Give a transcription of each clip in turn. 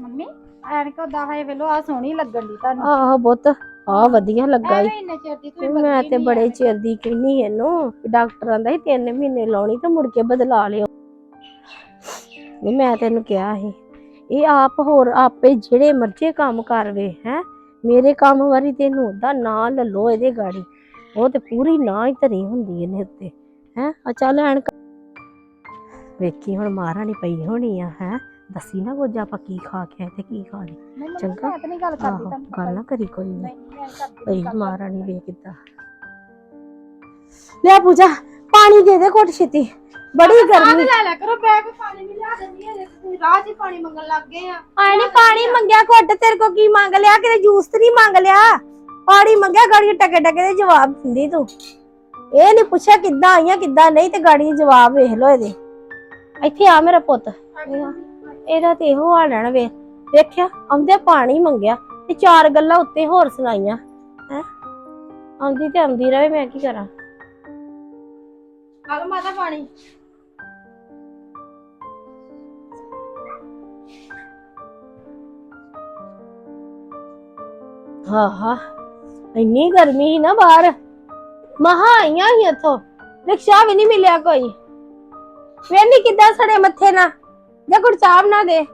Mummy ਐਨਕ ਉਦਾਂ ਹੈ ਵੇਲੋ ਆ ਸੋਹਣੀ ਲੱਗਣ ਦੀ ਤੁਹਾਨੂੰ। ਆਹ ਬਹੁਤ ਆ ਵਧੀਆ ਲੱਗਾ ਈ। ਐਵੇਂ ਇੰਨੇ ਚਿਰ ਦੀ ਤੁਸੀਂ ਮੈਂ ਬਦਲੀ ਤੇ ਬੜੇ ਐਵੇਂ। ਚਿਰ ਦੀ ਕਹਿੰਨੀ ਇਹਨੂੰ ਵੀ ਡਾਕਟਰ ਆਂਦਾ ਸੀ 3 ਮਹੀਨੇ ਲਾਉਣੀ ਤੇ ਮੁੜ ਕੇ ਬਦਲਾ ਲਿਓ। ਨਹੀਂ ਮੈਂ ਤੈਨੂੰ ਕਿਹਾ ਸੀ ਇਹ ਆਪ ਹੋਰ ਆਪੇ ਜਿਹੜੇ ਮਰਜ਼ੀ ਕੰਮ ਕਰਵੇ ਹੈ? ਮੇਰੇ ਕੰਮ ਵਾਰੀ ਤੈਨੂੰ ਉਹਦਾ ਨਾਂ ਲੱਲੋ ਇਹਦੇ ਗਾੜੀ। ਉਹ ਤੇ ਪੂਰੀ ਨਾਂ ਹੀ ਧਰੀ ਹੁੰਦੀ ਇਹਨੇ ਉੱਤੇ ਹੈ? ਆ ਚੱਲ ਐਨਕ ਵੇਖੀ ਹੁਣ ਮਹਾਰਾਣੀ ਪਈ ਹੋਣੀ ਆ ਹੈ? ਦੱਸੀ ਨਾ ਕੁਝ ਆਪਾਂ ਕੀ ਖਾ ਕੇ ਆਏ ਤੇ ਕੀ ਖਾ ਲਈ। ਨਹੀਂ ਮੰਮੀ ਚੰਗਾ। ਮੈਂ ਤਾਂ ਨਹੀਂ ਗੱਲ ਕਰਦੀ ਆਹੋ ਤੁਹਾਨੂੰ ਗੱਲ ਨਾ ਕਰੀ ਕੋਈ ਨਹੀਂ ਨਹੀਂ ਮੈਂ ਕਰਦੀ ਭਈ ਗੱਲ। ਮਹਾਰਾਣੀ ਵੇਖ ਕਿੱਦਾਂ। ਲੈ ਪੂਜਾ ਪਾਣੀ ਦੇ ਦੇ ਘੁੱਟ ਛੇਤੀ। ਬੜੀ ਗਰਮੀ। ਲੈ ਲੈ ਕਰੋ ਬੈਗ ਪਾਣੀ ਵੀ ਲਿਆ ਦਿੰਦੀ ਹੈ ਤੁਸੀਂ ਰਾਹ 'ਚ ਹੀ ਪਾਣੀ ਮੰਗਣ ਲੱਗ ਗਏ ਆ। ਆਏ ਨੀ ਪਾਣੀ ਮੰਗਿਆ ਘੁੱਟ ਤੇਰੇ ਕੋ ਕੀ ਮੰਗ ਲਿਆ? ਕਿਤੇ ਜੂਸ ਤੇ ਨਹੀਂ ਮੰਗ ਲਿਆ? ਪਾਣੀ ਮੰਗਿਆ ਗਾੜੀ ਟਕੇ ਟਕੇ ਦੇ ਜਵਾਬ ਦਿੰਦੀ ਤੂੰ। ਇਹ ਨਹੀਂ ਪੁੱਛਿਆ ਕਿੱਦਾਂ ਆਈਆਂ ਕਿੱਦਾਂ ਨਹੀਂ ਤੇ ਗਾੜੀ ਜਵਾਬ ਵੇਖ ਲੋ ਇਹਦੇ। ਇੱਥੇ ਆ ਮੇਰਾ ਪੁੱਤ। ਇਹਦਾ- ਇਹਦਾ ਤੇ ਇਹੋ ਹਾਲ ਹੈ ਨਾ ਵੇ। ਵੇਖਿਆ ਆਉਂਦੇ ਪਾਣੀ ਮੰਗਿਆ ਤੇ ਚਾਰ ਗੱਲਾਂ ਉੱਤੇ ਹੋਰ ਸੁਣਾਈਆਂ। ਹੈ? ਆਉਂਦੀ ਤੇ ਆਉਂਦੀ ਰਵੇ ਮੈਂ ਕੀ ਕਰਾਂ? ਆ ਲਓ ਮਾਤਾ ਪਾਣੀ। ਹਾਂ ਹਾਂ ਇੰਨੀ ਗਰਮੀ ਸੀ ਨਾ ਬਾਹਰ। ਮਹਾ ਆਈਆਂ ਹੀ ਇੱਥੋਂ। ਰਿਕਸ਼ਾ ਵੀ ਨਹੀਂ ਮਿਲਿਆ ਕੋਈ। ਵੇਲੀ ਕਿੱਦਾਂ ਸੜੇ ਮੱਥੇ ਨਾ ਜਾਂ ਕੁੜ ਚਾਹ ਬਣਾ ਦੇ।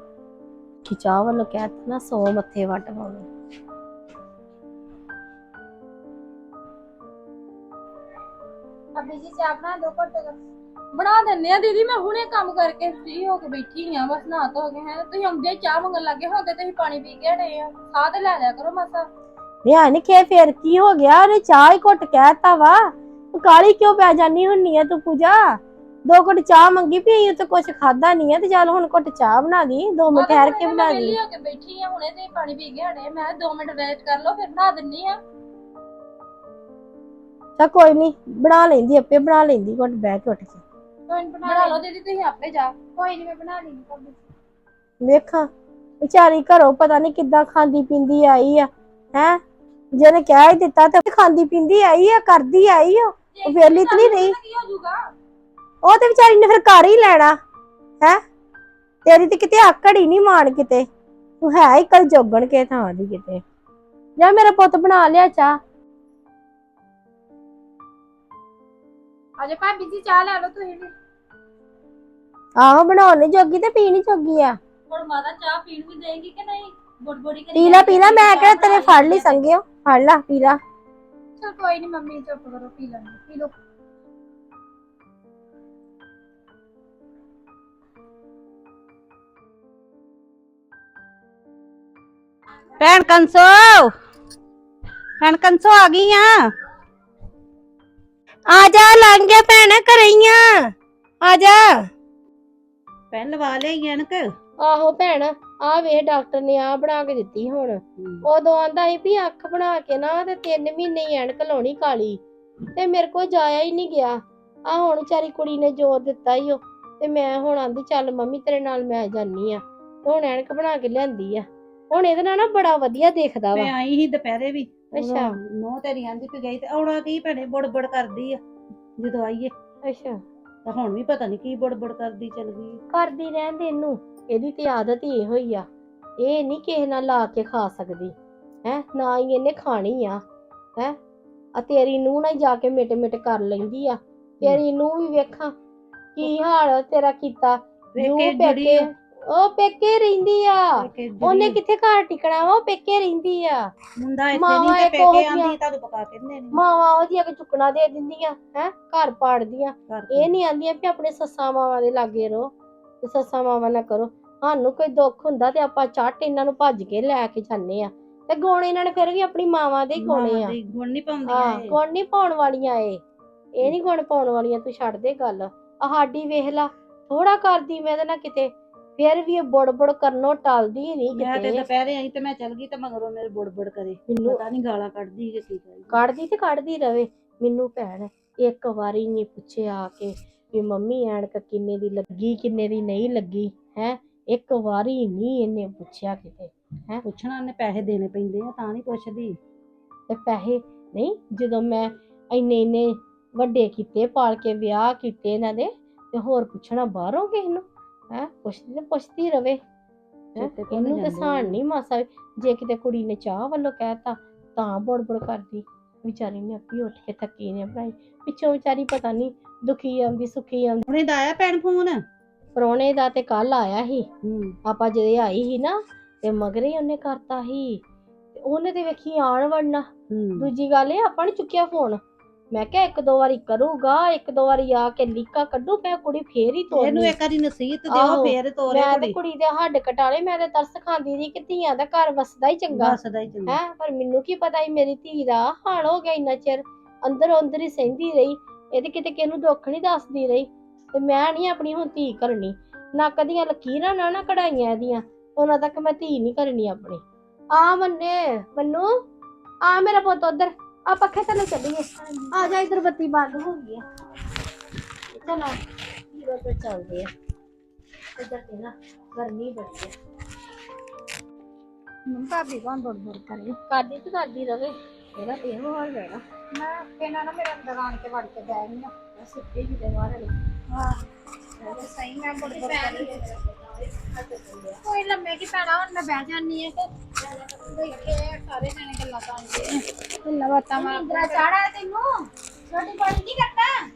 ਕਿ ਚਾਹ ਵੱਲੋਂ ਕਹਿ ਤਾ ਨਾ ਸੌ ਮੱਥੇ ਵੱਟ ਪਾਉਣੇ। ਅੱਬੀ ਜੀ ਚਾਹ ਬਣਾ ਦੋ ਘੱਟ ਬਣਾ ਦਿੰਨੇ ਆ ਦੀਦੀ ਮੈਂ ਹੁਣੇ ਕੰਮ ਕਰਕੇ ਫ੍ਰੀ ਹੋ ਕੇ ਬੈਠੀ ਆ ਬਸ ਨਹਾ ਧੋ ਕੇ ਹੈ। ਤੁਸੀਂ ਆਉਂਦੇ ਹੀ ਚਾਹ ਮੰਗਣ ਲੱਗੇ ਹੋ ਤੇ ਤੁਸੀਂ ਪਾਣੀ ਪੀ ਕੇ ਹਟੇ ਆ ਸਾਹ ਤੇ ਲੈ ਲਿਆ ਕਰੋ ਮਾਸਾ। ਨਿਆ ਨੀ ਖੇ ਫੇਰ ਕੀ ਹੋ ਗਿਆ? ਉਹਨੇ ਚਾਹ ਹੀ ਘੁੱਟ ਕਹਿਤਾ ਵਾ। ਤੂੰ ਕਾਲੀ ਕਿਉਂ ਪੈ ਜਾਨੀ ਹੁੰਨੀ ਆ ਤੂੰ ਪੂਜਾ? ਦੋ ਘੁੱਟ ਚਾਹ ਮੰਗੀ ਪਈ ਤੇ ਕੁਛ ਖਾਦਾ ਨਹੀਂ ਆ ਤੇ ਚੱਲ ਹੁਣ ਘੁੱਟ ਚਾਹ ਬਣਾ ਦੀ ਦੋ ਮਿੰਟ ਠਹਿਰ ਕੇ ਬਣਾ ਦੀ ਵਿਹਲੀ ਹੋ ਕੇ ਬੈਠੀ ਆ ਹੁਣੇ ਤੇ ਪਾਣੀ ਪੀ ਕੇ ਹਟੇ ਮੈਂ 2 ਮਿੰਟ ਵੇਟ ਕਰ ਲਓ ਫਿਰ ਨਹਾ ਦਿੰਨੀ ਆ। ਤਾਂ ਕੋਈ ਨਹੀਂ ਬਣਾ ਲੈਂਦੀ ਆਪੇ ਬਣਾ ਲੈਂਦੀ ਘੁੱਟ ਬਹਿ ਕੇ ਉੱਠ ਕੇ। ਕੋਈ ਨੀ ਬਣਾ ਬਣਾ ਲਓ ਲਓ ਦੀਦੀ ਤੁਸੀਂ ਆਪੇ ਜਾ। ਕੋਈ ਨਹੀਂ ਮੈਂ ਬਣਾ ਲਈ ਭਾਬੀ। ਵੇਖਾਂ ਵਿਚਾਰੀ ਘਰੋਂ ਪਤਾ ਨਹੀਂ ਕਿੱਦਾਂ ਖਾਂਦੀ ਪੀਂਦੀ ਆਈ ਆ ਹੈ? ਜਿਹਨੇ ਕਹਿ ਹੀ ਦਿੱਤਾ ਤੇ ਖਾਂਦੀ ਪੀਂਦੀ ਆਈ ਆ ਕਰਦੀ ਆਈ ਆ ਉਹ ਵਿਹਲੀ ਤਾਂ ਨਹੀਂ ਰਹੀ। ਕੀ ਹੋ ਜਾਊਗਾ ਉਹ ਤੇ ਵਿਚਾਰੀ ਨੇ ਫਿਰ ਘਰ ਹੀ ਲੈਣਾ ਹੈ? ਤੇਰੀ ਤੇ ਕਿਤੇ ਆਕੜ ਹੀ ਨਹੀਂ ਮਾਣ ਕਿਤੇ। ਤੂੰ ਹੈ ਹੀ ਕਲ ਜੋਗਣ ਕੇ ਥਾਂ ਦੀ ਕਿਤੇ। ਜਾ ਮੇਰਾ ਪੁੱਤ ਬਣਾ ਲਿਆ ਚਾਹ। ਅਜੇ ਭਾਬੀ ਜੀ ਚਾਹ ਲੈ ਲਓ ਤੁਸੀਂ ਵੀ। ਆਹੋ ਬਣਾਉਣ ਜੋਗੀ ਤੇ ਪੀਣੀ ਜੋਗੀ ਆ। ਹੁਣ ਮਾਤਾ ਚਾਹ ਪੀਣ ਵੀ ਦੇਗੀ ਕਿ ਨਹੀਂ? ਬੁੜਬੁੜੀ ਕਰੀ ਪੀ ਲੈ ਪੀ ਲੈ ਮੈਂ ਕਿਹਾ ਤੇਰੇ ਫੜ ਲਈ ਸੰਗਿਓ। ਫੜ ਲਾ ਪੀ ਲਾ। ਚਲ ਕੋਈ ਨਹੀਂ ਮੰਮੀ ਚੁੱਪ ਕਰੋ ਪੀ ਲੈਂਦੇ ਪੀ ਲਓ। ਭੈਣ ਕੰਸੋ। ਭੈਣ ਕੰਸੋ ਆ ਗਈ ਆ? ਆ ਜਾ ਲੰਘ ਗਿਆ ਭੈਣ ਕਰਈਆਂ ਆ। ਜਾ। ਭੈਣ ਲਵਾ ਲਈ ਐਨਕ ਆਹੋ ਭੈਣ ਆ ਵੇ ਡਾਕਟਰ ਨੇ ਆ ਬਣਾ ਕੇ ਦਿੱਤੀ ਹੁਣ। ਉਦੋਂ ਆਂਦਾ ਸੀ ਵੀ ਅੱਖ ਬਣਾ ਕੇ ਨਾ ਤੇ 3 ਮਹੀਨੇ ਹੀ ਐਨਕ ਲਾਉਣੀ ਕਾਲੀ। ਤੇ ਮੇਰੇ ਕੋਲ ਜਾਇਆ ਹੀ ਨਹੀਂ ਗਿਆ। ਆ ਹੁਣ ਵਿਚਾਰੀ ਕੁੜੀ ਨੇ ਜ਼ੋਰ ਦਿੱਤਾ ਹੀ ਉਹ ਤੇ ਮੈਂ ਹੁਣ ਆਂਦੀ ਚੱਲ ਮੰਮੀ ਤੇਰੇ ਨਾਲ ਮੈਂ ਜਾਨੀ ਆ। ਹੁਣ ਐਨਕ ਬਣਾ ਕੇ ਲਿਆਂਦੀ ਆ। ਹੁਣ ਇਹਦੇ ਨਾਲ ਨਾ ਬੜਾ ਵਧੀਆ ਦੇਖਦਾ ਮੈਂ ਵਾ ਆਈ ਸੀ ਦੁਪਹਿਰੇ ਵੀ ਅੱਛਾ। ਨੋ ਤੇਰੀ ਆਂਦੀ ਪਈ ਗਈ ਤੇ ਆਉਣਾ ਕੀ ਭੈਣੇ ਬੜਬੜ ਕਰਦੀ ਆ ਜਦੋਂ ਆਈਏ। ਅੱਛਾ। ਤਾਂ ਹੁਣ ਵੀ ਪਤਾ ਨਹੀਂ ਕੀ ਬੜਬੜ ਕਰਦੀ ਚਲ ਗਈ ਕਰਦੀ ਰਹਿਣ ਦੇ ਇਹਨੂੰ ਇਹਦੀ ਤੇ ਆਦਤ ਹੀ ਇਹੋ ਹੀ ਆ। ਇਹ ਨਹੀਂ ਕਿਸੇ ਨਾਲ ਲਾ ਕੇ ਖਾ ਸਕਦੀ ਹੈ ਨਾ ਹੀ ਇਹਨੇ ਖਾਣੀ ਆ ਹੈ। ਆ ਤੇਰੀ ਨੂੰ ਨਾ ਜਾ ਕੇ ਮਿਟ ਮਿਟ ਕਰ ਲੈਂਦੀ ਆ। ਤੇਰੀ ਨੂੰ ਵੀ ਵੇਖਾਂ ਕੀ ਹਾਲ ਤੇਰਾ ਕੀਤਾ। ਨੂੰ ਵੇਖੇ ਜੁੜੀ ਆ। ਉਹ ਪੇਕੇ ਰਹਿੰਦੀ ਆ। ਪੇਕੇ ਉਹਨੇ। ਕਿੱਥੇ ਘਰ ਟਿਕਣਾ ਵਾ? ਉਹ ਪੇਕੇ ਰਹਿੰਦੀ ਆ। ਮੁੰਡਾ ਇੱਥੇ ਮਾਵਾਂ ਨਹੀਂ ਤੇ ਇੱਕ ਪੇਕੇ ਉਹਦੀਆਂ। ਆਂਦੀ ਤੁਹਾਨੂੰ ਪਕਾ ਕੇ ਦਿੰਦੇ ਨੇ। ਮਾਵਾਂ ਉਹਦੀਆਂ ਕਿ ਚੁੱਕਣਾ ਦੇ ਦਿੰਦੀਆਂ ਹੈ? ਘਰ ਪਾੜਦੀਆਂ। ਘਰ ਇਹ ਨਹੀਂ ਆਂਦੀਆਂ ਵੀ ਆਪਣੇ ਸੱਸਾਂ ਮਾਵਾਂ ਦੇ ਲਾਗੇ ਰਹੋ ਤੇ ਸੱਸਾਂ ਮਾਵਾਂ ਨਾ ਕਰੋ। ਸਾਨੂੰ ਕੋਈ ਦੁੱਖ ਹੁੰਦਾ ਤੇ ਆਪਾਂ ਚੱਟ ਇਹਨਾਂ ਨੂੰ ਭੱਜ ਕੇ ਲੈ ਕੇ ਜਾਂਦੇ ਆ। ਤੇ ਗਾਉਣੇ ਇਹਨਾਂ ਨੇ ਫਿਰ ਵੀ ਆਪਣੀ ਮਾਵਾਂ ਦੇ ਹੀ ਗਾਉਣੇ ਆ। ਮਾਵਾਂ ਦੀ ਗੁਣ ਨਹੀਂ ਪਾਉਂਦੀਆਂ ਹਾਂ ਇਹ। ਗੁਣ ਨਹੀਂ ਪਾਉਣ ਵਾਲੀਆਂ ਏ ਇਹ ਨਹੀਂ ਗੁਣ ਪਾਉਣ ਵਾਲੀਆਂ ਤੂੰ ਛੱਡ ਦੇ ਗੱਲ। ਆ ਸਾਡੀ ਵੇਖ ਲਾ ਥੋੜਾ ਕਰਦੀ ਮੈਂ ਇਹਦੇ ਨਾਲ ਕਿਤੇ। ਫਿਰ ਵੀ ਇਹ ਬੁੜ ਕਰਨੋਂ ਟਲਦੀ ਨਹੀਂ ਮੈਂ ਤੇ ਕਿਤੇ। ਦੁਪਹਿਰੇ ਆਈ ਤੇ ਮੈਂ ਚਲ ਗਈ ਤੇ ਮਗਰੋਂ ਮੇਰੇ ਬੜਬੜ ਕਰੇ। ਮੈਨੂੰ ਪਤਾ ਨਹੀਂ ਗਾਲਾਂ ਕੱਢਦੀ ਕਿ ਕੀ ਕਰੀ ਕੱਢਦੀ ਤੇ ਕੱਢਦੀ ਰਵੇ। ਮੈਨੂੰ ਭੈਣ ਇੱਕ ਵਾਰੀ ਨਹੀਂ ਪੁੱਛਿਆ ਕਿ ਵੀ ਮੰਮੀ ਐਨਕ ਕਿੰਨੇ ਦੀ ਲੱਗੀ ਕਿੰਨੇ ਦੀ ਨਹੀਂ ਲੱਗੀ ਹੈ? ਇੱਕ ਵਾਰੀ ਨਹੀਂ ਇਹਨੇ ਪੁੱਛਿਆ ਕਿਤੇ ਪੁੱਛਣਾ ਉਹਨੇ ਪੈਸੇ ਦੇਣੇ ਪੈਂਦੇ ਆ ਤਾਂ ਨਹੀਂ ਪੁੱਛਦੀ। ਤੇ ਪੈਸੇ ਨਹੀਂ ਜਦੋਂ ਮੈਂ ਇੰਨੇ ਇੰਨੇ ਵੱਡੇ ਕੀਤੇ ਪਾਲ ਕੇ ਵਿਆਹ ਕੀਤੇ ਇਹਨਾਂ ਦੇ ਤੇ ਹੋਰ ਪੁੱਛਣਾ ਬਾਹਰੋਂ ਕਿਸ ਨੂੰ? ਹੈ? ਪੁੱਛਦੀ ਤੇ ਪੁੱਛਦੀ ਰਵੇ ਹੈਂ? ਚੇਤੇ ਭੁੱਲ ਇਹਨੂੰ ਤੇ ਜਾਂਦੇ ਸਾਣ। ਨਹੀਂ ਮਾਸਾ ਵੀ। ਜੇ ਕਿਤੇ ਕੁੜੀ ਨੇ ਚਾਹ ਵੱਲੋਂ ਕਹਿਤਾ ਤਾਂ ਬੜਬੜ ਕਰਦੀ। ਵਿਚਾਰੀ ਨੇ ਆਪੀ ਉੱਠ ਕੇ ਥੱਕੀ ਨੇ ਬਣਾਈ। ਪਿੱਛੋਂ ਵਿਚਾਰੀ ਪਤਾ ਨਹੀਂ ਦੁਖੀ ਆਉਂਦੀ ਸੁਖੀ ਆਉਂਦੀ। ਹੁਣੇ ਦਾ ਆਇਆ ਭੈਣ ਫੋਨ? ਪਰੋਣੇ ਦਾ ਤੇ ਕੱਲ ਆਇਆ ਸੀ। ਹੂੰ। ਆਪਾਂ ਜਦੋਂ ਆਈ ਸੀ ਨਾ ਤੇ ਮਗਰੇ ਹੀ ਉਹਨੇ ਕਰਤਾ ਸੀ। ਤੇ ਉਹਨੇ ਤੇ ਵੇਖੀ ਆਣ ਵੜਨਾ। ਹੂੰ। ਦੂਜੀ ਗੱਲ ਇਹ ਆਪਾਂ ਨੀ ਚੁੱਕਿਆ ਫੋਨ। ਮੈਂ ਕਿਹਾ ਇੱਕ ਦੋ ਵਾਰੀ ਕਰੂਗਾ ਇੱਕ ਦੋ ਵਾਰੀ ਆ ਕੇ ਲੀਕਾ ਕੱਢੂ ਪਿਆ ਕੁੜੀ ਫੇਰ ਹੀ ਇਹਨੂੰ ਤੋੜਨੀ ਇੱਕ ਵਾਰੀ ਨਸੀਹਤ ਆਹੋ, ਦਿਓ ਫੇਰ ਤੋਰੇ ਮੈਂ ਤੇ ਕੁੜੀ। ਕੁੜੀ ਦੇ ਹੱਡ ਕਟਾਲੇ ਮੈਂ ਤੇ ਤਰਸ ਖਾਂਦੀ ਰਹੀ ਕਿ ਧੀਆਂ ਦਾ ਘਰ ਵਸਦਾ ਹੀ ਚੰਗਾ। ਦੱਸਦਾ ਹੀ ਚੰਗਾ। ਹੈ ਪਰ ਮੈਨੂੰ ਕੀ ਪਤਾ ਸੀ ਮੇਰੀ ਧੀ ਦਾ ਹਾਲ ਹੋ ਗਿਆ ਇੰਨਾ ਚਿਰ ਅੰਦਰ ਅੰਦਰ ਹੀ ਸਹਿੰਦੀ ਰਹੀ ਇਹ ਤੇ ਕਿਤੇ ਕਿਹਨੂੰ ਦੁੱਖ ਨਹੀਂ ਦੱਸਦੀ ਰਹੀ ਤੇ ਮੈਂ ਨਹੀਂ ਆਪਣੀ ਹੁਣ ਧੀ ਕਰਨੀ ਨਾ ਕਦੀਆਂ ਲਕੀਰਾਂ ਨਾ ਨਾ ਕਢਾਈਆਂ ਇਹਦੀਆਂ ਉਹਨਾਂ ਤੱਕ ਮੈਂ ਧੀ ਨਹੀਂ ਕਰਨੀ ਆਪਣੀ। ਆ ਮੰਨੇ ਮੰਨੂ ਆ ਮੇਰਾ ਪੁੱਤ ਉਧਰ। ਆ ਪੱਖੇ ਥੱਲੇ ਚੱਲੀਏ। ਆ ਜਾ ਇਧਰ ਬੱਤੀ ਬੰਦ ਹੋ ਗਈ ਹੈ ਚਲੋ ਹੀਰੋ ਤੇ ਚੱਲਦੇ ਆ। ਇਧਰ ਤੇ ਨਾ ਗਰਮੀ ਬੜੀ ਹੈ ਭਾਬੀ ਕੋਣ ਬੜ ਬੜ ਕਰੇ? ਕਰਦੀ ਤੇ ਕਰਦੀ ਰਵੇ। ਇਹਦਾ ਤੇ ਇਹੋ ਹਾਲ ਰਹਿਣਾ। ਮੈਂ ਇਹਨਾਂ ਨਾਲ ਮੇਰੇ ਅੰਦਰ ਆਣ ਕੇ ਵੜ ਕੇ ਬਹਿ ਗਈ ਆ। ਸੁੱਤੇ ਹੀ ਮਾਰ ਲਈ ਹਾਂ ਸਹੀ ਮੈਂ ਬੜ ਬੜ ਕਰੀ। ਕੋਈ ਲੰਮੇ ਕੀ ਪੈਣਾ ਹੁਣ ਮੈਂ ਬਹਿ ਜਾਨੀ ਹੈ ਦੇਖੇ ਸਾਰੇ ਜਣੇ ਗੱਲਾਂ ਕਰਦੇ ਗੱਲਾਂ ਬਾਤਾਂ ਮਾਰਦੇ ਚਾੜਾ ਤੈਨੂੰ? ਛੋਟੀ ਪਾਣੀ ਕੀ ਕਰਦਾ?